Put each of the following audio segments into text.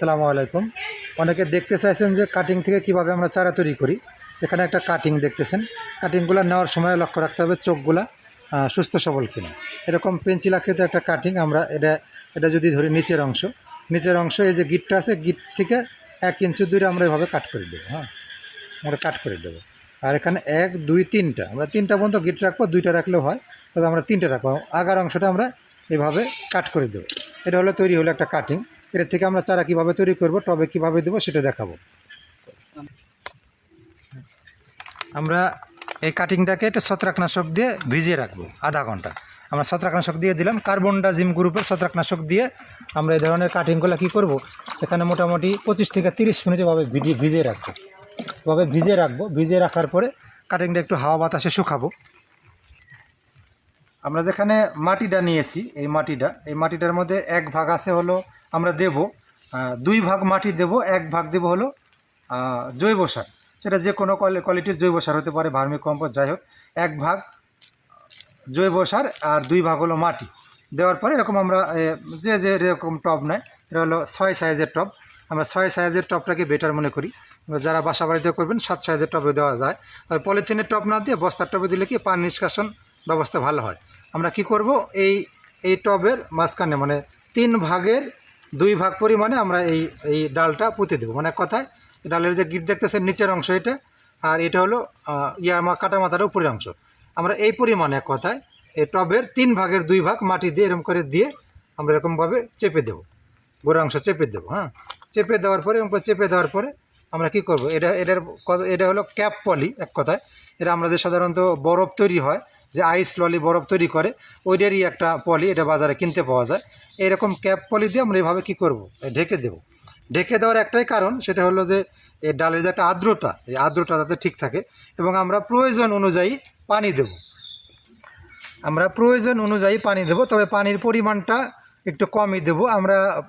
আসসালামু আলাইকুম। অনেকে দেখতে চাইছেন যে কাটিং থেকে কীভাবে আমরা চারা তৈরি করি। এখানে একটা কাটিং দেখতেছেন। কাটিংগুলো নেওয়ার সময় লক্ষ্য রাখতে হবে চোখগুলা সুস্থ সবল কিনা। এরকম পেন্সিল আকৃতির একটা কাটিং আমরা এটা এটা যদি ধরি নিচের অংশ নিচের অংশ এই যে গিটটা আছে গিট থেকে এক ইঞ্চি দূরে আমরা এভাবে কাট করে দেবো হ্যাঁ? আমরা কাট করে দেবো। আর এখানে এক, দুই, তিনটা, আমরা তিনটা পর্যন্ত গিট রাখব, দুইটা রাখলেও হয়, তবে আমরা তিনটা রাখব। আগার অংশটা আমরা এভাবে কাট করে দেবো। এটা হলো তৈরি হলো একটা কাটিং এর থেকে আমরা চারা কীভাবে তৈরি করব, টবে কীভাবে দেবো সেটা দেখাবো। আমরা এই কাটিংটাকে একটু ছত্রাকনাশক দিয়ে ভিজিয়ে রাখব, আধা ঘণ্টা। আমরা ছত্রাকনাশক দিয়ে দিলাম কার্বন কার্বনডাজিম গ্রুপের ছত্রাকনাশক দিয়ে আমরা এই ধরনের কাটিংগুলো কী করব, এখানে মোটামুটি পঁচিশ থেকে তিরিশ মিনিট এভাবে ভিজিয়ে ভিজিয়ে রাখব। এভাবে ভিজিয়ে রাখব, ভিজিয়ে রাখার পরে কাটিংটা একটু হাওয়া বাতাসে শুকাবো। আমরা যেখানে মাটিটা নিয়েছি, এই মাটিটা, এই মাটিটার মধ্যে এক ভাগ আছে হলো আমরা দেব দুই ভাগ মাটি দেব, এক ভাগ দেব হলো জৈব সার। সেটা যে কোনো কোয়ালিটির জৈব সার হতে পারে, ভার্মি কম্পোস্ট, যাই হোক, এক ভাগ জৈব সার আর দুই ভাগ হলো মাটি। দেওয়ার পরে এরকম আমরা যে যে এরকম টব নেয়, এটা হলো ছয় সাইজের টব। আমরা ছয় সাইজের টবটাকে বেটার মনে করি। যারা বাসা বাড়িতে করবেন, সাত সাইজের টবে দেওয়া যায়। তবে পলিথিনের টব না দিয়ে বস্তার টবে দিলে কি পানি নিষ্কাশন ব্যবস্থা ভালো হয়। আমরা কি করব? এই এই টবের মাঝখানে মানে তিন ভাগের দুই ভাগ পরিমাণে আমরা এই এই ডালটা পুঁতে দেবো। মানে কথায়, ডালের যে গিট দেখতেছেন, নিচের অংশ এটা, আর এটা হলো ইয়া কাটা মাথার উপরের অংশ। আমরা এই পরিমাণে এক কথায়, এই টবের তিন ভাগের দুই ভাগ মাটি দিয়ে এরকম করে দিয়ে আমরা এরকমভাবে চেপে দেবো। গোড়া অংশ চেপে দেবো হ্যাঁ? চেপে দেওয়ার পরে, এরকম চেপে দেওয়ার পরে আমরা কি করব, এটা, এটার এটা হলো ক্যাপ পলি, এক কথায়। এটা আমাদের সাধারণত বরফ তৈরি হয়, যে আইস ললি বরফ তৈরি করে, ওইটারই একটা পলি, এটা বাজারে কিনতে পাওয়া যায়। এরকম ক্যাপ পলি দিয়ে আমরা এভাবে কী করব? ঢেকে দেবো। ঢেকে দেওয়ার একটাই কারণ, সেটা হলো যে এই ডালের যে একটা আর্দ্রতা, এই আর্দ্রতা যাতে ঠিক থাকে এবং আমরা প্রয়োজন অনুযায়ী পানি দেব। আমরা প্রয়োজন অনুযায়ী পানি দেব, তবে পানির পরিমাণটা একটু কমই দেব। আমরা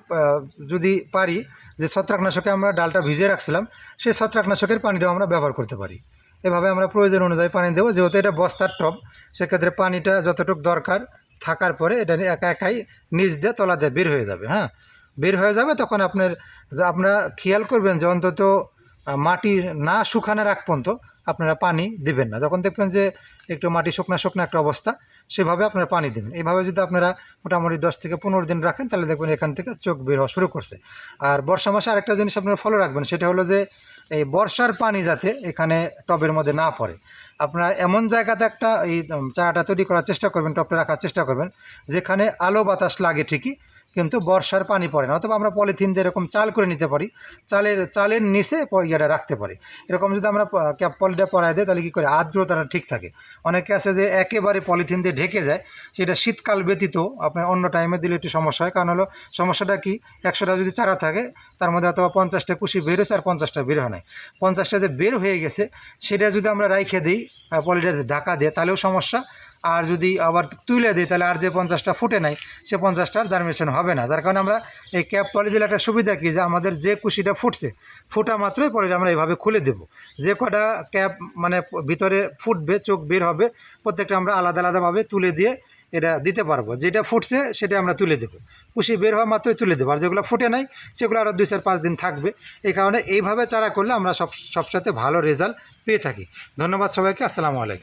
যদি পারি যে ছত্রাকনাশকে আমরা ডালটা ভিজিয়ে রাখছিলাম, সেই ছত্রাকনাশকের পানিটাও আমরা ব্যবহার করতে পারি। এভাবে আমরা প্রয়োজন অনুযায়ী পানি দেবো। যেহেতু এটা বস্তার টব, সেক্ষেত্রে পানিটা যতটুকু দরকার থাকার পরে এটা একা একাই নিচ দিয়ে তলা দিয়ে বের হয়ে যাবে হ্যাঁ? বের হয়ে যাবে তখন আপনার যে আপনারা খেয়াল করবেন যে অন্তত মাটি না শুকানো রাখ পর্যন্ত আপনারা পানি দিবেন না। যখন দেখবেন যে একটু মাটি শুকনা শুকনা একটা অবস্থা, সেভাবে আপনারা পানি দেবেন। এইভাবে যদি আপনারা মোটামুটি দশ থেকে পনেরো দিন রাখেন, তাহলে দেখবেন এখান থেকে চোখ বের হওয়া শুরু করছে। আর বর্ষা মাসে আরেকটা জিনিস আপনারা ফলো রাখবেন, সেটা হলো যে এই বর্ষার পানি যাতে এখানে টবের মধ্যে না পড়ে আপনারা এমন জায়গাতে একটা এই চারাটা তৈরি করার চেষ্টা করবেন টবটা রাখার চেষ্টা করবেন, যেখানে আলো বাতাস লাগে ঠিকই, কিন্তু বর্ষার পানি পড়ে না, অথবা আমরা পলিথিন দিয়ে এরকম চাল করে নিতে পারি, চালের চালের নিচে ইয়েটা রাখতে পারি। এরকম যদি আমরা ক্যাপ পলিটা পরাই দিই, তাহলে কী করে? আর্দ্রতাটা ঠিক থাকে। অনেকে আছে যে একেবারে পলিথিন দিয়ে ঢেকে যায়, সেটা শীতকাল ব্যতীত, আপনার অন্য টাইমে দিলে একটু সমস্যা হয়, কারণ হলো সমস্যাটা কি? একশোটা যদি চারা থাকে তার মধ্যে অথবা পঞ্চাশটা কুশি বের হয়েছে আর পঞ্চাশটা বের হয় নাই। পঞ্চাশটা যে বের হয়ে গেছে, সেটা যদি আমরা রাইখে দিই পলিটাতে ঢাকা দিয়ে, তাহলেও সমস্যা। আর যদি আবার তুলে দিই, তাহলে আর যে পঞ্চাশটা ফুটে নাই, সে পঞ্চাশটার জার্মিনেশন হবে না। যার কারণে আমরা এই ক্যাপ পলি দিলে একটা সুবিধা কী, যে আমাদের যে কুশিটা ফুটছে, ফুটা মাত্রই পলিটা আমরা এইভাবে খুলে দেব। যে কটা ক্যাপ মানে ভিতরে ফুটবে, চোখ বের হবে, প্রত্যেকটা আমরা আলাদা আলাদাভাবে তুলে দিয়ে এটা দিতে পারব। যেটা ফুটছে, সেটা আমরা তুলে দেবো। কুশি বের হওয়া মাত্রই তুলে দেবো। আর যেগুলো ফুটে নাই, সেগুলো আরও দুই চার পাঁচ দিন থাকবে। এই কারণে এইভাবে চারা করলে আমরা সব সবসাথে ভালো রেজাল্ট পেয়ে থাকি। ধন্যবাদ সবাইকে, আসসালামু আলাইকুম।